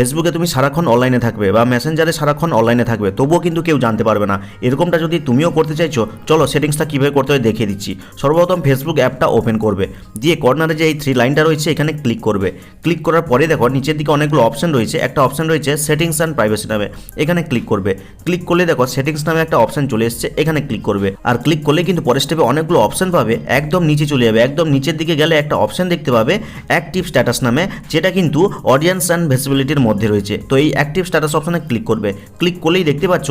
ফেসবুকে তুমি সারাক্ষণ অনলাইনে থাকবে বা মেসেঞ্জারে সারাক্ষণ অনলাইনে থাকবে, তবুও কিন্তু কেউ জানতে পারবে না। এরকমটা যদি তুমিও করতে চাইছো, চলো সেটিংসটা কীভাবে করতে হয় দেখিয়ে দিচ্ছি। সর্বপ্রথম ফেসবুক অ্যাপটা ওপেন করবে। দিয়ে কর্নারে যে এই থ্রি লাইনটা রয়েছে, এখানে ক্লিক করবে। ক্লিক করার পরে দেখো, নিচের দিকে অনেকগুলো অপশন রয়েছে। একটা অপশন রয়েছে সেটিংস অ্যান্ড প্রাইভেসি নামে। এখানে ক্লিক করবে। ক্লিক করলে দেখো সেটিংস নামে একটা অপশন চলে এসেছে, এখানে ক্লিক করবে। আর ক্লিক করলে কিন্তু পরের স্টেপে অনেকগুলো অপশন পাবে, একদম নিচে চলে যাবে। একদম নিচের দিকে গেলে একটা অপশন দেখতে পাবে অ্যাক্টিভ স্ট্যাটাস নামে, যেটা কিন্তু অডিয়েন্স অ্যান্ড ভিজিবিলিটির মধ্যে রয়েছে। তো এই অ্যাক্টিভ স্ট্যাটাস অপশনে ক্লিক করবে। ক্লিক করলেই দেখতে পাচ্ছ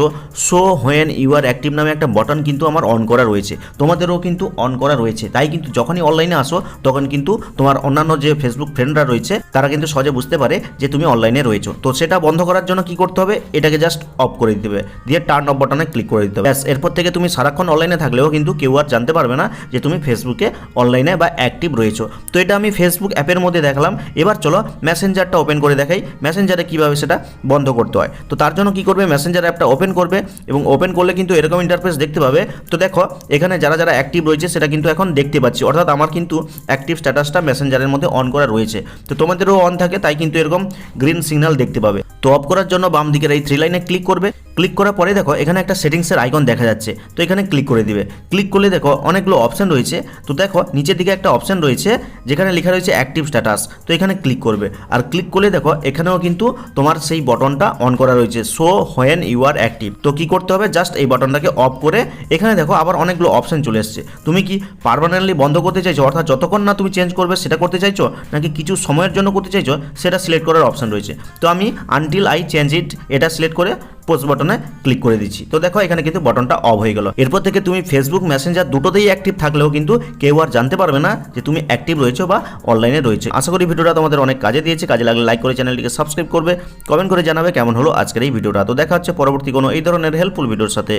show when you are active নামে একটা বটন কিন্তু আমার অন করা রয়েছে। তোমাদেরও কিন্তু অন করা রয়েছে। তাই কিন্তু যখনই অনলাইনে আসো, তখন কিন্তু তোমার অন্যান্য যে ফেসবুক ফ্রেন্ডরা রয়েছে, তারা কিন্তু সহজে বুঝতে পারে যে তুমি অনলাইনে রয়েছো। তো সেটা বন্ধ করার জন্য কি করতে হবে? এটাকে জাস্ট অফ করে দিতে হবে। দিয়ে টার্ন অফ বাটনে ক্লিক করে দিতে হবে। ব্যাস, এরপর থেকে তুমি সারাক্ষণ অনলাইনে থাকলেও কিন্তু কেউ আর জানতে পারবে না যে তুমি ফেসবুকে অনলাইনে বা অ্যাক্টিভ রয়েছো। তো এটা আমি ফেসবুক অ্যাপের মধ্যে দেখালাম। এবার চলো মেসেঞ্জারটা ওপেন করে দেখাই। মেসেঞ্জারে কীভাবে সেটা বন্ধ করতে হয়? তো তার জন্য কী করবে? মেসেঞ্জার অ্যাপটা ওপেন করবে এবং ওপেন করলে কিন্তু এরকম ইন্টারফেস দেখতে পাবে। তো দেখো, এখানে যারা যারা অ্যাক্টিভ রয়েছে সেটা কিন্তু এখন দেখতে পাচ্ছি। অর্থাৎ আমার কিন্তু অ্যাক্টিভ স্ট্যাটাসটা মেসেঞ্জারের মধ্যে অন করা রয়েছে। তো তোমাদেরও অন থাকে, তাই কিন্তু এরকম গ্রিন সিগন্যাল দেখতে পাবে। তো অফ করার জন্য বাম দিকের এই থ্রি লাইনে ক্লিক করবে। ক্লিক করার পরে দেখো, এখানে একটা সেটিংসের আইকন দেখা যাচ্ছে। তো এখানে ক্লিক করে দিবে। ক্লিক করলে দেখো, অনেকগুলো অপশন রয়েছে। তো দেখো, নিচের দিকে একটা অপশন রয়েছে, যেখানে লেখা রয়েছে অ্যাক্টিভ স্ট্যাটাস তো এখানে ক্লিক করবে। আর ক্লিক করলে দেখো, এখানেও কিন্তু তোমার সেই বটনটা অন করা রয়েছে। Show when you are active তো কি করতে হবে? জাস্ট এই বাটনটাকে অফ করে এখানে দেখো, আবার অনেকগুলো অপশন চলে এসছে। তুমি কি পারমানেন্টলি বন্ধ করতে চাইছো? অর্থাৎ যতক্ষণ না তুমি চেঞ্জ করবে, সেটা করতে চাইছো? নাকি কিছু সময়ের জন্য করতে চাইছো? সেটা সিলেক্ট করার অপশন রয়েছে। তো আমি আনটিল আই চেঞ্জ ইট এটা সিলেক্ট করে পোস্ট বটনে ক্লিক করে দিচ্ছি। তো দেখো, এখানে কিন্তু বটনটা অফ হয়ে গেল। এরপর থেকে তুমি ফেসবুক মেসেঞ্জার দুটোতেই অ্যাক্টিভ থাকলেও কিন্তু কেউ আর জানতে পারবে না যে তুমি অ্যাক্টিভ রয়েছো বা অনলাইনে রয়েছে। আশা করি ভিডিওটা তোমাদের অনেক কাজে দিয়েছে। কাজে লাগলে লাইক করে চ্যানেলটিকে সাবস্ক্রাইব করবে। কমেন্ট করে জানাবে কেমন হলো আজকের এই ভিডিওটা। তো দেখা হচ্ছে পরবর্তী কোনো এই ধরনের হেল্পফুল ভিডিওর সাথে।